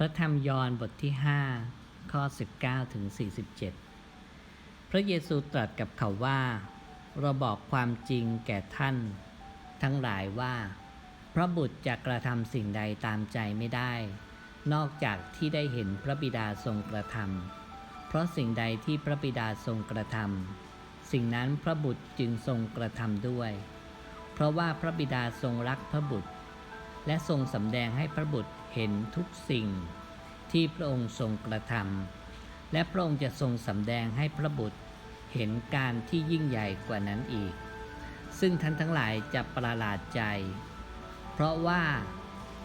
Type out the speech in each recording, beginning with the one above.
พระธรรมยอห์นบทที่ 5 ข้อ 19ถึง47 พระเยซูตรัสกับเขาว่า เราบอกความจริงแก่ท่าน ทั้งหลายว่า พระบุตรจะกระทำสิ่งใดตามใจไม่ได้ นอกจากที่ได้เห็นพระบิดาทรงกระทำเพราะสิ่งใดที่พระบิดาทรงกระทำสิ่งนั้นพระบุตรจึงทรงกระทำด้วย เพราะว่าพระบิดาทรงรักพระบุตร และทรงสำแดงให้พระบุตรเห็นทุกสิ่งที่พระองค์ทรงกระทำและพระองค์จะทรงสำแดงให้พระบุตรเห็นการที่ยิ่งใหญ่กว่านั้นอีก ซึ่งท่านทั้งหลายจะประหลาดใจ เพราะว่า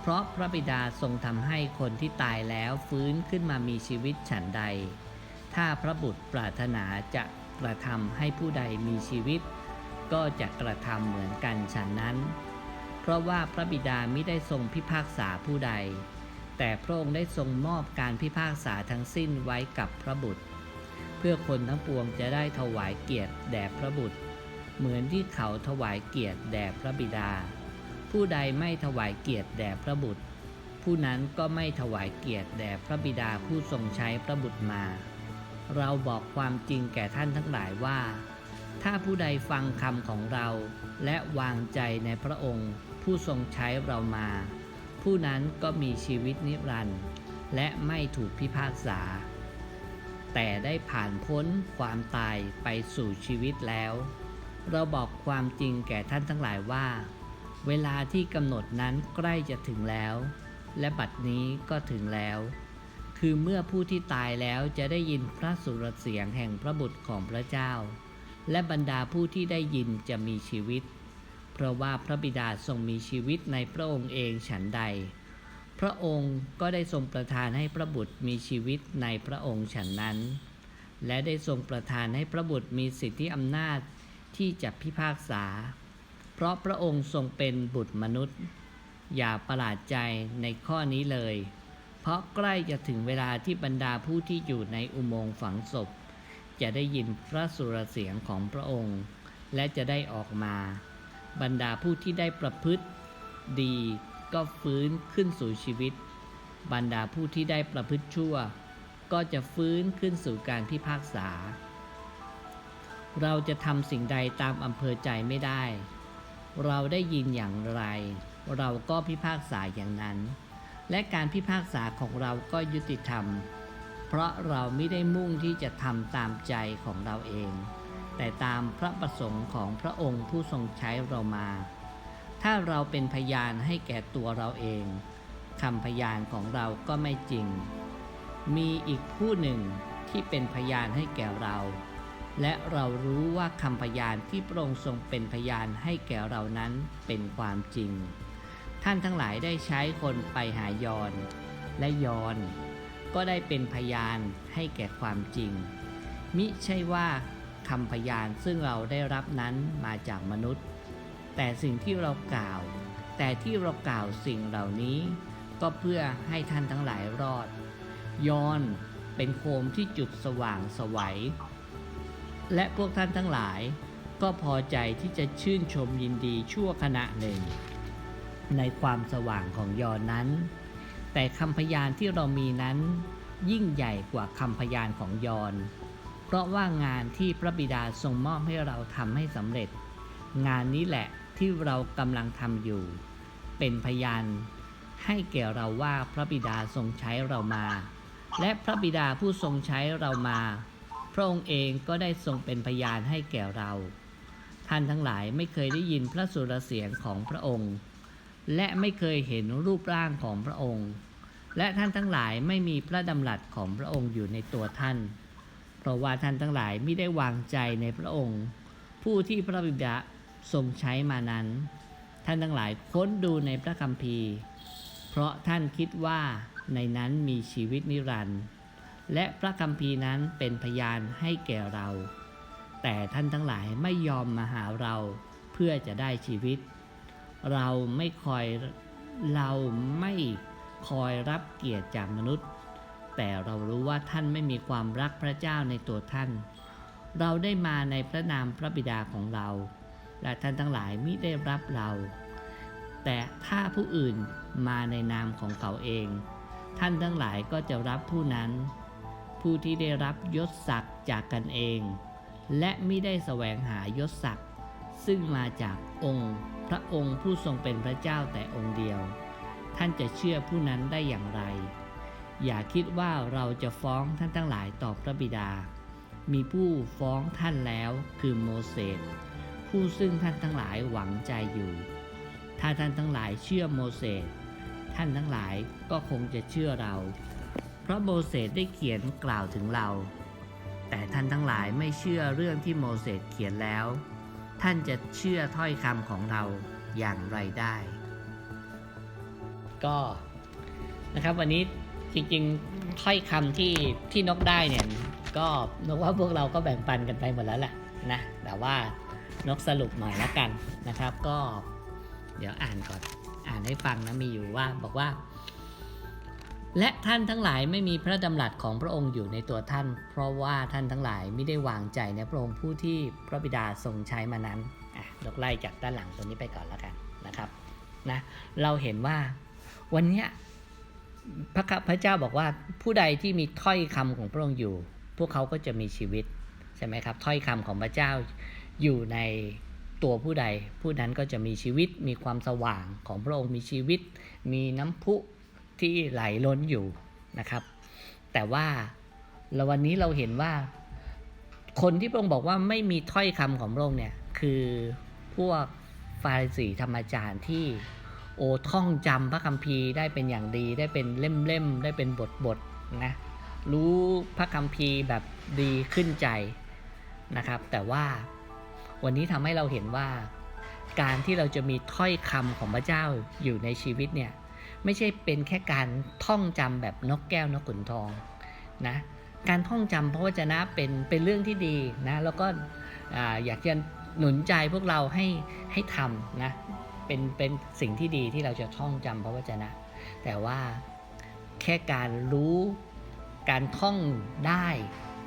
เพราะพระบิดาทรงทำให้คนที่ตายแล้วฟื้นขึ้นมามีชีวิตฉันใด ถ้าพระบุตรปรารถนาจะกระทำให้ผู้ใดมีชีวิต ก็จะกระทำเหมือนกันฉันนั้น เพราะว่าพระบิดาไม่ได้ทรงพิพากษาผู้ใด แต่พระองค์ได้ทรงมอบการพิพากษาทั้งสิ้นไว้กับพระบุตร เพื่อคนทั้งปวงจะได้ถวายเกียรติแด่พระบุตร เหมือนที่เขาถวายเกียรติแด่พระบิดา ผู้ใดไม่ถวายเกียรติแด่พระบุตร ผู้นั้นก็ไม่ถวายเกียรติแด่พระบิดาผู้ทรงใช้พระบุตรมา เราบอกความจริงแก่ท่านทั้งหลายว่าถ้าผู้ใดฟังคำของเราและวางใจในพระองค์ ผู้ทรงใช้เรามา ผู้นั้นก็มีชีวิตนิรันดร์และไม่ถูกพิพากษา แต่ได้ผ่านพ้นความตายไปสู่ชีวิตแล้ว เราบอกความจริงแก่ท่านทั้งหลายว่า เวลาที่กำหนดนั้นใกล้จะถึงแล้ว และบัดนี้ก็ถึงแล้ว คือเมื่อผู้ที่ตายแล้วจะได้ยินพระสุรเสียงแห่งพระบุตรของพระเจ้า และบรรดาผู้ที่ได้ยินจะมีชีวิต เพราะว่าพระบิดาทรงมีชีวิตในพระองค์เองฉันใด พระองค์ก็ได้ทรงประทานให้พระบุตรมีชีวิตในพระองค์ฉันนั้น และได้ทรงประทานให้พระบุตรมีสิทธิอำนาจที่จะพิพากษา เพราะพระองค์ทรงเป็นบุตรมนุษย์ อย่าประหลาดใจในข้อนี้เลย เพราะใกล้จะถึงเวลาที่บรรดาผู้ที่อยู่ในอุโมงค์ฝังศพ จะได้ยินพระสุรเสียงของพระองค์ และจะได้ออกมา บรรดาผู้ที่ได้ประพฤติดีก็ฟื้นขึ้นสู่ชีวิต บรรดาผู้ที่ได้ประพฤติชั่ว ก็จะฟื้นขึ้นสู่การพิพากษา เราจะทำสิ่งใดตามอำเภอใจไม่ได้ เราได้ยินอย่างไร เราก็พิพากษาอย่างนั้น และการพิพากษาของเราก็ยุติธรรม เพราะเราไม่ได้มุ่งที่จะทำตามใจของเราเอง แต่ตามพระประสงค์ของพระองค์ผู้ทรงใช้เรามา ถ้าเราเป็นพยานให้แก่ตัวเราเองคำพยานของเราก็ไม่จริง มีอีกผู้หนึ่งที่เป็นพยานให้แก่เรา และเรารู้ว่าคำพยานที่พระองค์ทรงเป็นพยานให้แก่เรานั้นเป็นความจริง ท่านทั้งหลายได้ใช้คนไปหายอน และยอนก็ได้เป็นพยานให้แก่ความจริง มิใช่ว่า คำพยานซึ่งเราได้รับนั้นมาจากมนุษย์ แต่สิ่งที่เรากล่าว แต่ที่เรากล่าวสิ่งเหล่านี้ ก็เพื่อให้ท่านทั้งหลายรอด ยอนเป็นโคมที่จุดสว่างสวัย และพวกท่านทั้งหลายก็พอใจที่จะชื่นชมยินดีชั่วขณะหนึ่ง ในความสว่างของยอนนั้น แต่คำพยานที่เรามีนั้น ยิ่งใหญ่กว่าคำพยานของยอน ราะว่างานที่พระบิดาทรงมอบให้เราทำให้สำเร็จ งานนี้แหละที่เรากำลังทำอยู่ เป็นพยานให้แก่เราว่าพระบิดาทรงใช้เรามา และพระบิดาผู้ทรงใช้เรามา พระองค์เองก็ได้ทรงเป็นพยานให้แก่เรา ท่านทั้งหลายไม่เคยได้ยินพระสุรเสียงของพระองค์ และไม่เคยเห็นรูปร่างของพระองค์ และท่านทั้งหลายไม่มีพระดำรัสของพระองค์อยู่ในตัวท่าน เพราะว่าท่านทั้งหลายไม่ได้วางใจในพระองค์ ผู้ที่พระบิดาทรงใช้มานั้น ท่านทั้งหลายค้นดูในพระคัมภีร์ เพราะท่านคิดว่าในนั้นมีชีวิตนิรันดร์และพระคัมภีร์นั้นเป็นพยานให้แก่เรา แต่ท่านทั้งหลายไม่ยอมมาหาเราเพื่อจะได้ชีวิต เราไม่คอยเราไม่คอยรับเกียรติจากมนุษย์ แต่เรารู้ว่าท่านไม่มีความรักพระเจ้าในตัวท่าน เราได้มาในพระนามพระบิดาของเรา และท่านทั้งหลายมิได้รับเรา แต่ถ้าผู้อื่นมาในนามของเขาเอง ท่านทั้งหลายก็จะรับผู้นั้น ผู้ที่ได้รับยศศักดิ์จากกันเอง และไม่ได้แสวงหายศศักดิ์ซึ่งมาจากองค์ พระองค์ผู้ทรงเป็นพระเจ้าแต่องค์เดียว ท่านจะเชื่อผู้นั้นได้อย่างไร อย่าคิดว่าเราจะฟ้องท่านทั้งหลายต่อพระบิดา มีผู้ฟ้องท่านแล้วคือโมเสสผู้ซึ่งท่านทั้งหลายหวังใจอยู่ ถ้าท่านทั้งหลายเชื่อโมเสสท่านทั้งหลายก็คงจะเชื่อเรา เพราะโมเสสได้เขียนกล่าวถึงเรา แต่ท่านทั้งหลายไม่เชื่อเรื่องที่โมเสสเขียนแล้ว ท่านจะเชื่อถ้อยคำของเราอย่างไรได้ ก็นะครับวันนี้ จริงๆถ้อยคำที่ที่นกได้เนี่ยก็นกว่าพวกเราก็แบ่งปันกันไปหมดแล้วแหละนะแต่ว่านกสรุปหน่อยละกันนะครับ ก็ เดี๋ยวอ่านก่อนอ่านให้ฟังนะมีอยู่ว่าบอกว่า และท่านทั้งหลายไม่มีพระดำรัสของพระองค์อยู่ในตัวท่าน เพราะว่าท่านทั้งหลายไม่ได้วางใจในพระองค์ผู้ที่พระบิดาทรงใช้มานั้นอะนกไล่จากด้านหลังตัวนี้ไปก่อนแล้วกันนะครับนะเราเห็นว่าวันเนี้ย พระพระเจ้าบอกว่าผู้ใดที่มีถ้อยคำของพระองค์อยู่ พวกเขาก็จะมีชีวิตใช่ไหมครับ ถ้อยคำของพระเจ้าอยู่ในตัวผู้ใด ผู้นั้นก็จะมีชีวิตมีความสว่างของพระองค์มีชีวิต มีน้ำพุที่ไหลล้นอยู่นะครับ แต่ว่าเราวันนี้เราเห็นว่า คนที่พระองค์บอกว่าไม่มีถ้อยคำของพระองค์เนี่ยคือพวกฟาริสีธรรมจารย์ที่ โอท่องจำพระคัมภีร์ได้เป็นอย่างดีได้เป็นเล่มๆได้เป็นบทๆนะรู้พระคัมภีร์แบบดีขึ้นใจนะครับ แต่ว่าวันนี้ทำให้เราเห็นว่า การที่เราจะมีถ้อยคำของพระเจ้าอยู่ในชีวิตเนี่ยไม่ใช่เป็นแค่การท่องจำแบบนกแก้วนกขุนทองนะการท่องจำพระวจนะเป็นเป็นเรื่องที่ดีนะแล้วก็ออยากจะหนุนใจพวกเราให้ให้ทำนะ เป็นเป็นสิ่งที่ดีที่เราจะท่องจำพระวจนะ แต่ว่าแค่การรู้การท่องได้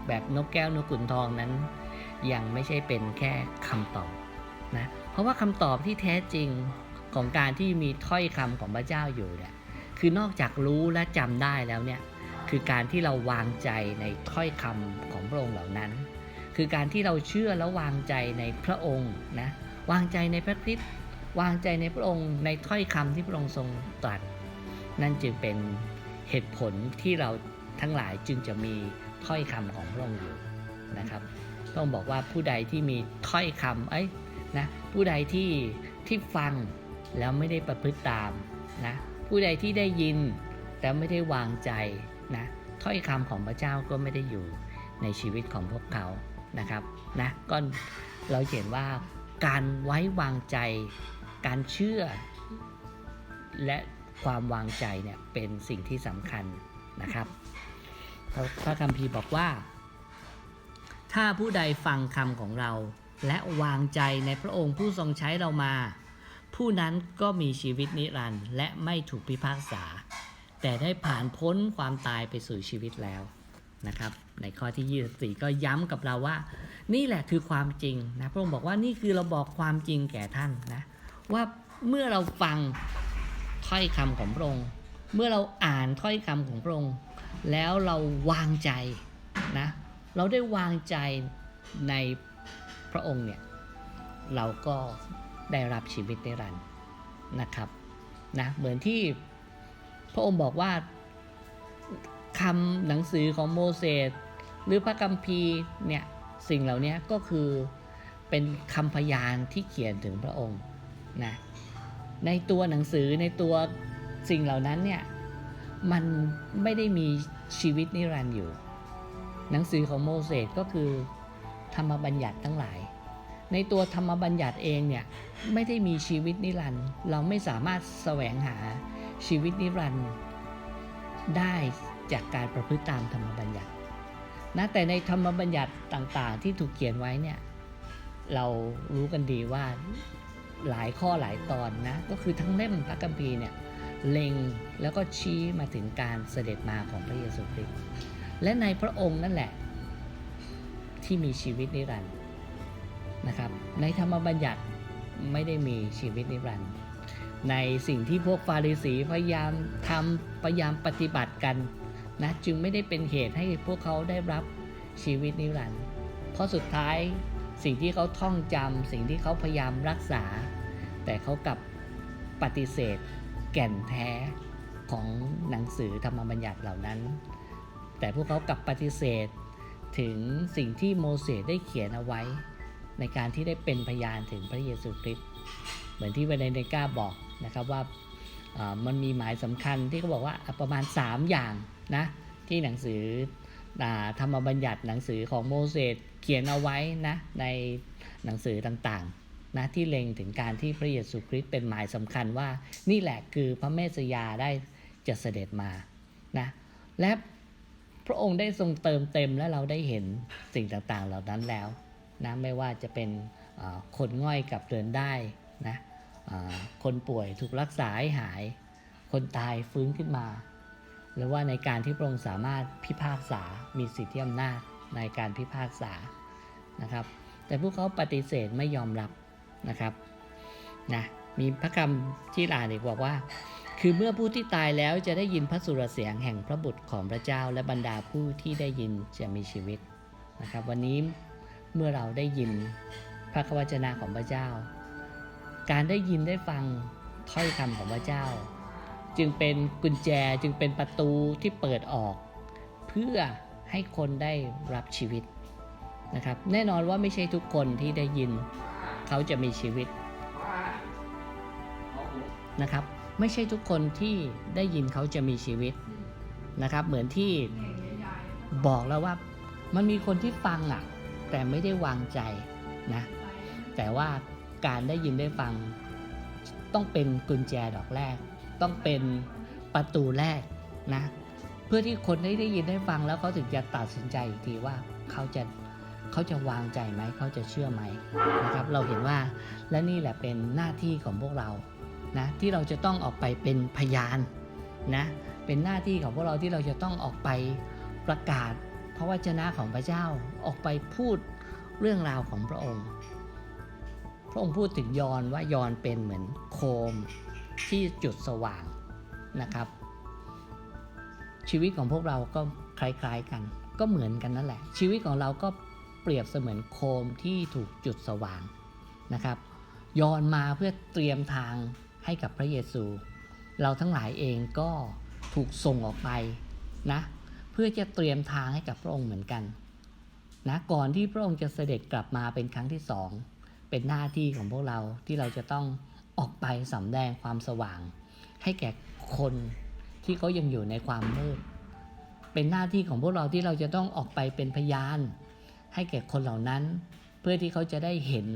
แบบนกแก้วนกขุนทองนั้น ยังไม่ใช่เป็นแค่คำตอบนะเพราะว่าคำตอบที่แท้จริงของการที่มีถ้อยคำของพระเจ้าอยู่เนี่ยคือนอกจากรู้และจำได้แล้วเนี่ยคือการที่เราวางใจในถ้อยคำของพระองค์เหล่านั้น คือการที่เราเชื่อและวางใจในพระองค์นะวางใจในพระคริสต์ วางใจในพระองค์ในถ้อยคำที่พระองค์ทรงตรัส นั่นจึงเป็นเหตุผลที่เราทั้งหลายจึงจะมีถ้อยคำของพระองค์อยู่นะครับ ต้องบอกว่าผู้ใดที่มีถ้อยคำเอ้ยนะผู้ใดที่ที่ฟังแล้วไม่ได้ประพฤติตามนะผู้ใดที่ได้ยินแต่ไม่ได้วางใจนะถ้อยคำของพระเจ้าก็ไม่ได้อยู่ในชีวิตของพวกเขานะครับนะก็เราเห็นว่าการไว้วางใจ การเชื่อ และความวางใจเนี่ยเป็นสิ่งที่สำคัญนะครับพระคัมภีร์บอกว่า ถ้าผู้ใดฟังคำของเรา และวางใจในพระองค์ผู้ทรงใช้เรามา ผู้นั้นก็มีชีวิตนิรันดร์และไม่ถูกพิพากษา แต่ได้ผ่านพ้นความตายไปสู่ชีวิตแล้วนะครับในข้อที่ 24 ก็ย้ำกับเราว่า นี่แหละคือความจริงนะพระองค์บอกว่านี่คือเราบอกความจริงแก่ท่านนะ ว่าเมื่อเราฟังถ้อยคำของพระองค์ เมื่อเราอ่านถ้อยคำของพระองค์ แล้วเราวางใจนะ เราได้วางใจในพระองค์เนี่ย เราก็ได้รับชีวิตนิรันดร์นะครับนะเหมือนที่พระองค์บอกว่าคำหนังสือของโมเสสหรือพระคัมภีร์เนี่ยสิ่งเหล่านี้ก็คือเป็นคำพยานที่เขียนถึงพระองค์ นะในตัวหนังสือในตัวสิ่งเหล่านั้นเนี่ยมันไม่ได้มีชีวิตนิรันดร์อยู่ หนังสือของโมเสสก็คือธรรมบัญญัติทั้งหลาย ในตัวธรรมบัญญัติเองเนี่ยไม่ได้มีชีวิตนิรันดร์เราไม่สามารถแสวงหาชีวิตนิรันดร์ได้จากการประพฤติตามธรรมบัญญัตินะแต่ในธรรมบัญญัติต่างๆ ที่ถูกเขียนไว้เนี่ยเรารู้กันดีว่า หลายข้อหลายตอนนะก็คือทั้งเล่มพระคัมภีร์เนี่ยเล็งแล้วก็ชี้มาถึงการเสด็จมาของพระเยซูคริสต์และในพระองค์นั่นแหละ ที่มีชีวิตนิรันดร์นะครับ ในธรรมบัญญัติไม่ได้มีชีวิตนิรันดร์ในสิ่งที่พวกฟาริสีพยายามทำพยายามปฏิบัติกันนะจึงไม่ได้เป็นเหตุให้พวกเขาได้รับชีวิตนิรันดร์เพราะสุดท้ายสิ่งที่เขาท่องจำสิ่งที่เขาพยายามรักษา แต่เขากลับปฏิเสธแก่นแท้ของหนังสือธรรมบัญญัติเหล่านั้น แต่พวกเขากลับปฏิเสธถึงสิ่งที่โมเสสได้เขียนเอาไว้ ในการที่ได้เป็นพยานถึงพระเยซูคริสต์เหมือนที่เวเนเนกาบอกนะครับว่ามันมีหมายสำคัญที่เขาบอกว่าประมาณ 3 อย่างนะที่หนังสือธรรมบัญญัติหนังสือของโมเสสเขียนเอาไว้นะในหนังสือต่างๆ นะที่เล็งถึงการที่พระเยซูคริสต์เป็นหมายสำคัญว่า นี่แหละคือพระเมสสยาได้จะเสด็จมานะและพระองค์ได้ทรงเติมเต็มและเราได้เห็นสิ่งต่างๆเหล่านั้นแล้วนะไม่ว่าจะเป็นคนง่อยกลับเดินได้นะคนป่วยถูกรักษาให้หาย คนตายฟื้นขึ้นมา หรือว่าในการที่พระองค์สามารถพิพากษา มีสิทธิอำนาจในการพิพากษานะครับ แต่พวกเขาปฏิเสธไม่ยอมรับ นะครับนะมีพระคำที่อ่านอีกบอกว่า คือเมื่อผู้ที่ตายแล้วจะได้ยินพระสุรเสียงแห่งพระบุตรของพระเจ้าและบรรดาผู้ที่ได้ยินจะมีชีวิตนะครับ วันนี้เมื่อเราได้ยินพระวจนะของพระเจ้า การได้ยินได้ฟังถ้อยคำของพระเจ้า จึงเป็นกุญแจจึงเป็นประตูที่เปิดออก เพื่อให้คนได้รับชีวิตนะครับ แน่นอนว่าไม่ใช่ทุกคนที่ได้ยิน เขาจะมีชีวิตนะครับ ไม่ใช่ทุกคนที่ได้ยินเขาจะมีชีวิตนะครับ เหมือนที่บอกแล้วว่ามันมีคนที่ฟังอะ แต่ไม่ได้วางใจนะ แต่ว่าการได้ยินได้ฟัง ต้องเป็นกุญแจดอกแรก ต้องเป็นประตูแรกนะ เพื่อที่คนได้ได้ยินได้ฟังแล้วเขาถึงจะตัดสินใจอีกทีว่าเขาจะ เขาจะวางใจไหมเขาจะเชื่อไหมนะครับ เราเห็นว่าและนี่แหละเป็นหน้าที่ของพวกเรานะที่เราจะต้องออกไปเป็นพยานนะเป็นหน้าที่ของพวกเราที่เราจะต้องออกไปประกาศ พระวจนะของพระเจ้าออกไปพูดเรื่องราวของพระองค์ พระองค์พูดถึงยอนว่ายอนเป็นเหมือนโคมที่จุดสว่างนะครับ ชีวิตของพวกเราก็คล้ายๆกัน ก็เหมือนกันนั่นแหละ ชีวิตของเราก็เปรียบเสมือนโคมที่ถูกจุดสว่างนะครับย้อนมาเพื่อเตรียมทางให้กับพระเยซู เราทั้งหลายเองก็ถูกส่งออกไปนะเพื่อจะเตรียมทางให้กับพระองค์เหมือนกันนะก่อนที่พระองค์จะเสด็จกลับมาเป็นครั้งที่สองเป็นหน้าที่ของพวกเราที่เราจะต้องออกไปสำแดงความสว่าง ให้แก่คนที่เขายังอยู่ในความมืดเป็นหน้าที่ของพวกเราที่เราจะต้องออกไปเป็นพยาน ให้แก่คนเหล่านั้น เพื่อที่เขาจะได้เห็น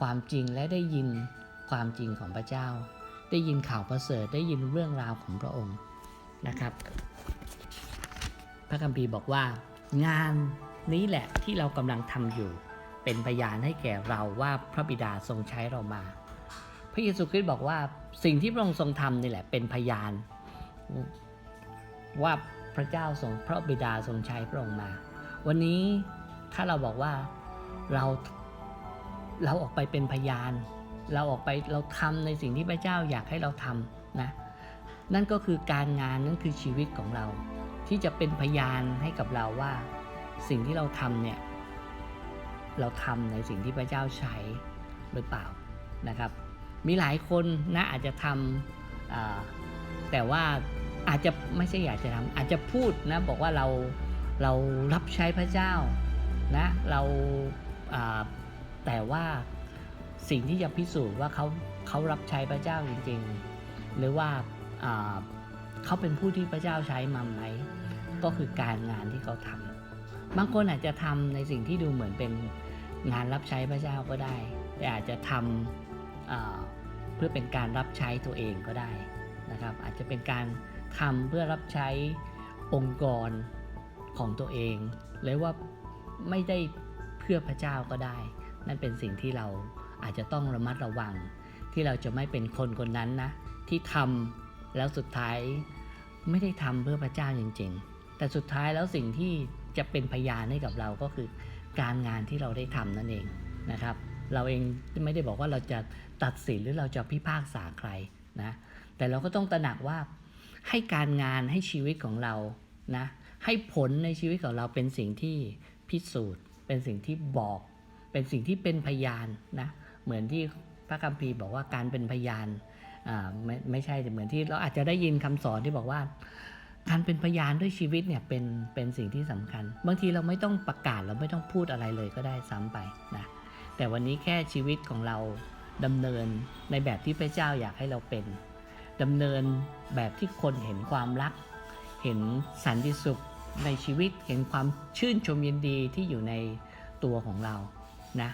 ความจริงและได้ยินความจริงของพระเจ้า ได้ยินข่าวประเสริฐได้ยินเรื่องราวของพระองค์นะครับ พระคัมภีร์บอกว่า งานนี้แหละที่เรากำลังทำอยู่ เป็นพยานให้แก่เราว่าพระบิดาทรงใช้เรามา พระเยซูคริสต์บอกว่าสิ่งที่พระองค์ทรงทำนี่แหละเป็นพยาน ว่าพระเจ้าทรงพระบิดาทรงใช้พระองค์มา วันนี้ ถ้าเราบอกว่าเราเราออกไปเป็นพยาน เราออกไปเราทำในสิ่งที่พระเจ้าอยากให้เราทำนะนั่นก็คือการงานนั่นคือชีวิตของเรา ที่จะเป็นพยานให้กับเราว่า สิ่งที่เราทำเนี่ยเราทำในสิ่งที่พระเจ้าใช้หรือเปล่านะครับ มีหลายคนนะอาจจะทำแต่ว่าอาจจะไม่ใช่อยากจะทำอาจจะพูดนะบอกว่าเราเรารับใช้พระเจ้า นะเราอ่าแต่ว่าสิ่งที่จะพิสูจน์ว่าเขาเขารับใช้พระเจ้าจริง ๆ หรือว่าอ่าเขาเป็นผู้ที่พระเจ้าใช้มาไหมก็คือการงานที่เขาทำบางคนอาจจะทำในสิ่งที่ดูเหมือนเป็นงานรับใช้พระเจ้าก็ได้ แต่อาจจะทำเอ่อเพื่อเป็นการรับใช้ตัวเองก็ได้นะครับ อาจจะเป็นการทำเพื่อรับใช้องค์กรของตัวเอง หรือว่า ไม่ได้เพื่อพระเจ้าก็ได้ นั่นเป็นสิ่งที่เราอาจจะต้องระมัดระวัง ที่เราจะไม่เป็นคนคนนั้นนะ ที่ทำแล้วสุดท้ายไม่ได้ทำเพื่อพระเจ้าจริง ๆ แต่สุดท้ายแล้วสิ่งที่จะเป็นพยานให้กับเราก็คือ การงานที่เราได้ทำนั่นเองนะครับ เราเองไม่ได้บอกว่าเราจะตัดสินหรือเราจะพิพากษาใครนะแต่เราก็ต้องตระหนักว่าให้การงานให้ชีวิตของเรานะให้ผลในชีวิตของเราเป็นสิ่งที่ พิสูจน์ เป็นสิ่งที่บอก เป็นสิ่งที่เป็นพยานนะเหมือนที่พระคัมภีร์บอกว่าการเป็นพยานไม่ไม่ใช่เหมือนที่เราอาจจะได้ยินคำสอนที่บอกว่า การเป็นพยานด้วยชีวิตเนี่ยเป็นเป็นสิ่งที่สำคัญ บางทีเราไม่ต้องประกาศเราไม่ต้องพูดอะไรเลยก็ได้ซ้ำไปนะแต่วันนี้แค่ชีวิตของเราดำเนินในแบบที่พระเจ้าอยากให้เราเป็นดำเนินแบบที่คนเห็นความรัก เห็นสันติสุข ในชีวิตเห็นความชื่นชมยินดีที่อยู่ในตัวของเรานะ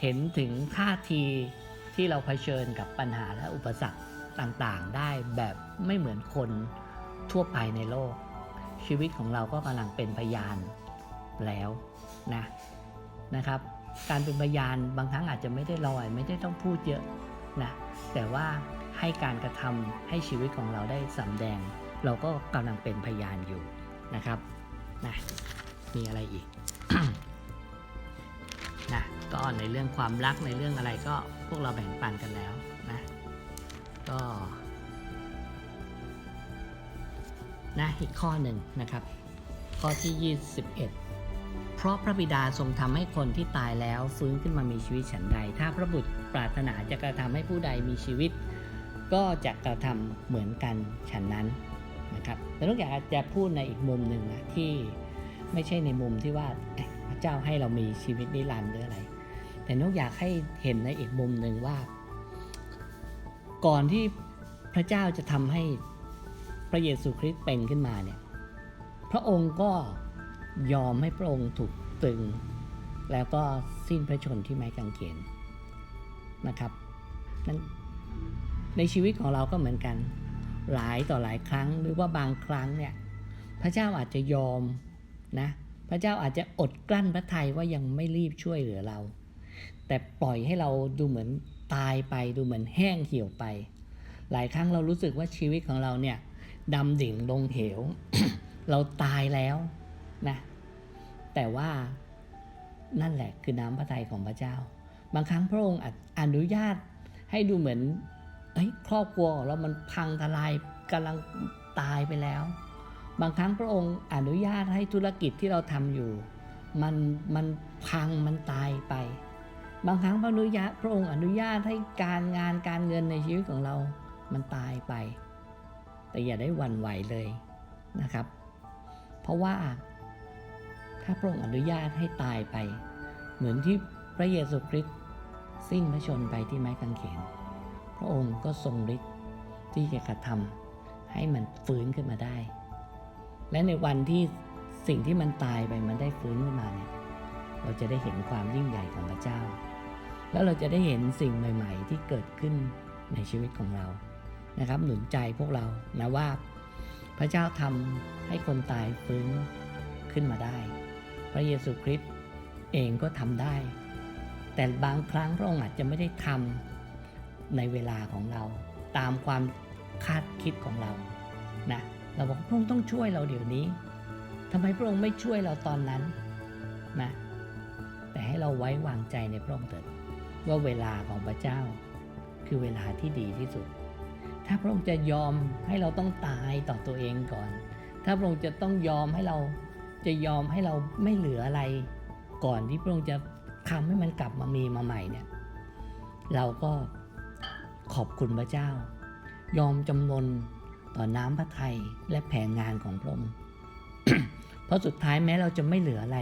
เห็นถึงท่าทีที่เราเผชิญกับปัญหาและอุปสรรคต่างๆ ได้แบบไม่เหมือนคนทั่วไปในโลก ชีวิตของเราก็กำลังเป็นพยานแล้วนะนะครับ การเป็นพยานบางครั้งอาจจะไม่ได้ลอย ไม่ได้ต้องพูดเยอะนะแต่ว่าให้การกระทำให้ชีวิตของเราได้สำแดง เราก็กำลังเป็นพยานอยู่ นะครับนะมีอะไรอีกนะก็ในเรื่องความรักในเรื่องอะไรก็พวกเราแบ่งปันกันแล้วนะก็นะอีกข้อหนึ่งนะครับ ข้อที่ 21 เพราะพระบิดาทรงทำให้คนที่ตายแล้วฟื้นขึ้นมามีชีวิตฉันใด ถ้าพระบุตรปรารถนาจะกระทำให้ผู้ใดมีชีวิต ก็จะกระทำเหมือนกันฉันนั้น นะครับแต่ลูกอยากจะพูดในอีกมุมหนึ่งนะที่ไม่ใช่ในมุมที่ว่าพระเจ้าให้เรามีชีวิตนิรันดร์หรืออะไร แต่นกอยากให้เห็นในอีกมุมหนึ่งว่า ก่อนที่พระเจ้าจะทำให้พระเยซูคริสต์เป็นขึ้นมาเนี่ยพระองค์ก็ยอมให้พระองค์ถูกตรึง แล้วก็สิ้นพระชนที่ไม้กางเขนนะครับนั้นในชีวิตของเราก็เหมือนกัน หลายต่อหลายครั้งหรือว่าบางครั้งเนี่ยพระเจ้าอาจจะยอมนะพระเจ้าอาจจะอดกลั้นพระทัยว่ายังไม่รีบช่วยเหลือเรา แต่ปล่อยให้เราดูเหมือนตายไปดูเหมือนแห้งเหี่ยวไป หลายครั้งเรารู้สึกว่าชีวิตของเราเนี่ยดำดิ่งลงเหว เราตายแล้วนะแต่ว่านั่นแหละคือน้ำพระทัยของพระเจ้า บางครั้งพระองค์อนุญาตให้ดูเหมือน เอ้ยครอบครัวของเรามันพังทลายกำลังตายไปแล้ว บางครั้งพระองค์อนุญาตให้ธุรกิจที่เราทำอยู่ มันมันพังมันตายไป บางครั้งพระอนุญาตพระองค์อนุญาตให้การงานการเงินในชีวิตของเรา มันตายไป แต่อย่าได้หวั่นไหวเลยนะครับ เพราะว่าถ้าพระองค์อนุญาตให้ตายไป เหมือนที่พระเยซูคริสต์สิ้นพระชนไปที่ไม้กางเขน ระองค์ก็ทรงฤทธิ์ที่จะกระทำให้มันฟื้นขึ้นมาได้ และในวันที่สิ่งที่มันตายไปมันได้ฟื้นขึ้นมาเนี่ยเราจะได้เห็นความยิ่งใหญ่ของพระเจ้า แล้วเราจะได้เห็นสิ่งใหม่ ๆ ที่เกิดขึ้นในชีวิตของเรานะครับ หนุนใจพวกเรานะว่า พระเจ้าทำให้คนตายฟื้นขึ้นมาได้ พระเยซูคริสต์เองก็ทำได้ แต่บางครั้งพระองค์อาจจะไม่ได้ทำ ในเวลาของเรา ตามความคาดคิดของเรานะเราบอกพระองค์ต้องช่วยเราเดี๋ยวนี้ทำไมพระองค์ไม่ช่วยเราตอนนั้นนะแต่ให้เราไว้วางใจในพระองค์เถิดว่าเวลาของพระเจ้า คือเวลาที่ดีที่สุด ถ้าพระองค์จะยอมให้เราต้องตายต่อตัวเองก่อน ถ้าพระองค์จะต้องยอมให้เราจะยอมให้เราไม่เหลืออะไร ก่อนที่พระองค์จะทำให้มันกลับมามีมาใหม่เนี่ย เราก็ ขอบคุณพระเจ้า ยอมจำนนต่อน้ำพระทัยและแผนงานของพระองค์เพราะสุดท้ายแม้เราจะไม่เหลืออะไร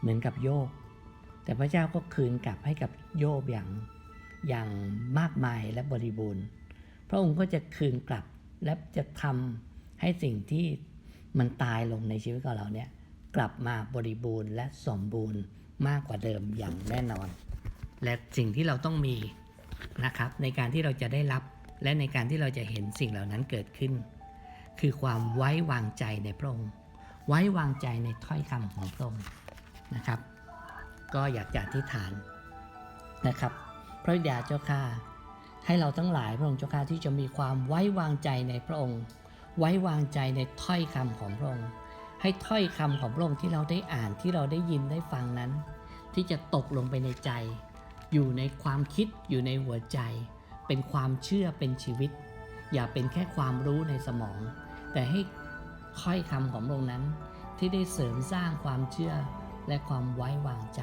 เหมือนกับโยบแต่พระเจ้าก็คืนกลับให้กับโยบอย่างอย่างมากมายและบริบูรณ์ พระองค์ก็จะคืนกลับและจะทำให้สิ่งที่มันตายลงในชีวิตของเราเนี่ยกลับมาบริบูรณ์และสมบูรณ์มากกว่าเดิมอย่างแน่นอน และสิ่งที่เราต้องมี นะครับ ในการที่เราจะได้รับและในการที่เราจะเห็นสิ่งเหล่านั้นเกิดขึ้น คือความไว้วางใจในพระองค์ ไว้วางใจในถ้อยคำของพระองค์นะครับ ก็อยากจะอธิษฐานนะครับ พระบิดาเจ้าข้าให้เราทั้งหลายพระองค์เจ้าข้าที่จะมีความไว้วางใจในพระองค์ ไว้วางใจในถ้อยคำของพระองค์ ให้ถ้อยคำของพระองค์ที่เราได้อ่านที่เราได้ยินได้ฟังนั้น ที่จะตกลงไปในใจ อยู่ในความคิดอยู่ในหัวใจ เป็นความเชื่อเป็นชีวิต อย่าเป็นแค่ความรู้ในสมอง แต่ให้ถ้อยคำของพระองค์นั้น ที่ได้เสริมสร้างความเชื่อและความไว้วางใจ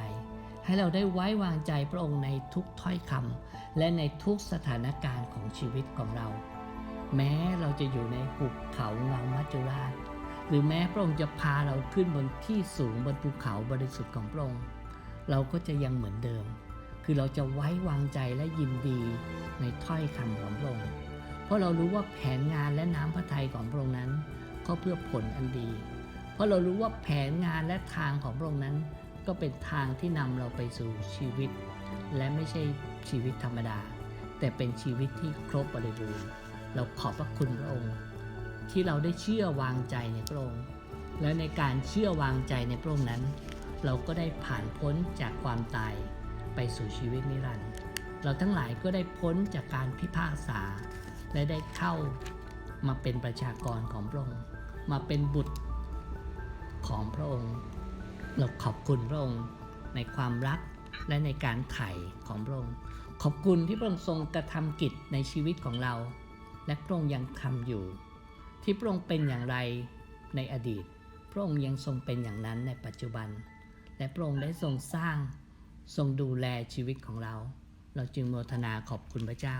ให้เราได้ไว้วางใจพระองค์ในทุกถ้อยคำและในทุกสถานการณ์ของชีวิตของเรา แม้เราจะอยู่ในหุบเขาเงามัจจุราชหรือแม้พระองค์จะพาเราขึ้นบนที่สูงบนภูเขาบริสุทธิ์ของพระองค์ เราก็จะยังเหมือนเดิม คือเราจะไว้วางใจและยินดีในถ้อยคำของพระองค์เพราะเรารู้ว่าแผนงานและน้ำพระทัยของพระองค์นั้น ก็เพื่อผลอันดี เพราะเรารู้ว่าแผนงานและทางของพระองค์นั้น ก็เป็นทางที่นำเราไปสู่ชีวิต และไม่ใช่ชีวิตธรรมดา แต่เป็นชีวิตที่ครบบริบูรณ์เราขอบพระคุณพระองค์ ที่เราได้เชื่อวางใจในพระองค์และในการเชื่อวางใจในพระองค์นั้น เราก็ได้ผ่านพ้นจากความตาย ไปสู่ชีวิตนิรันดร์เราทั้งหลายก็ได้พ้นจากการพิพากษา และได้เข้ามาเป็นประชากรของพระองค์ มาเป็นบุตรของพระองค์ เราขอบคุณพระองค์ในความรักและในการไถ่ของพระองค์ ขอบคุณที่พระองค์ทรงกระทำกิจในชีวิตของเรา และพระองค์ยังทำอยู่ ที่พระองค์เป็นอย่างไรในอดีต พระองค์ยังทรงเป็นอย่างนั้นในปัจจุบัน และพระองค์ได้ทรงสร้าง ทรงดูแลชีวิตของเรา เราจึงโมทนาขอบคุณพระเจ้า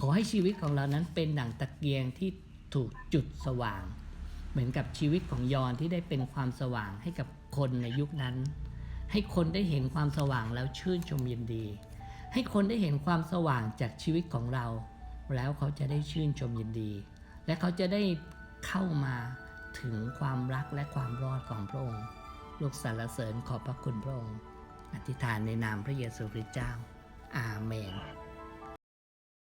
ขอให้ชีวิตของเรานั้นเป็นดั่งตะเกียงที่ถูกจุดสว่าง เหมือนกับชีวิตของยอนที่ได้เป็นความสว่างให้กับคนในยุคนั้น ให้คนได้เห็นความสว่างแล้วชื่นชมยินดี ให้คนได้เห็นความสว่างจากชีวิตของเรา แล้วเขาจะได้ชื่นชมยินดี และเขาจะได้เข้ามาถึงความรักและความรอดของพระองค์ ลูกสรรเสริญขอบพระคุณพระองค์ อธิษฐานในนามพระเยซูคริสต์เจ้า อาเมน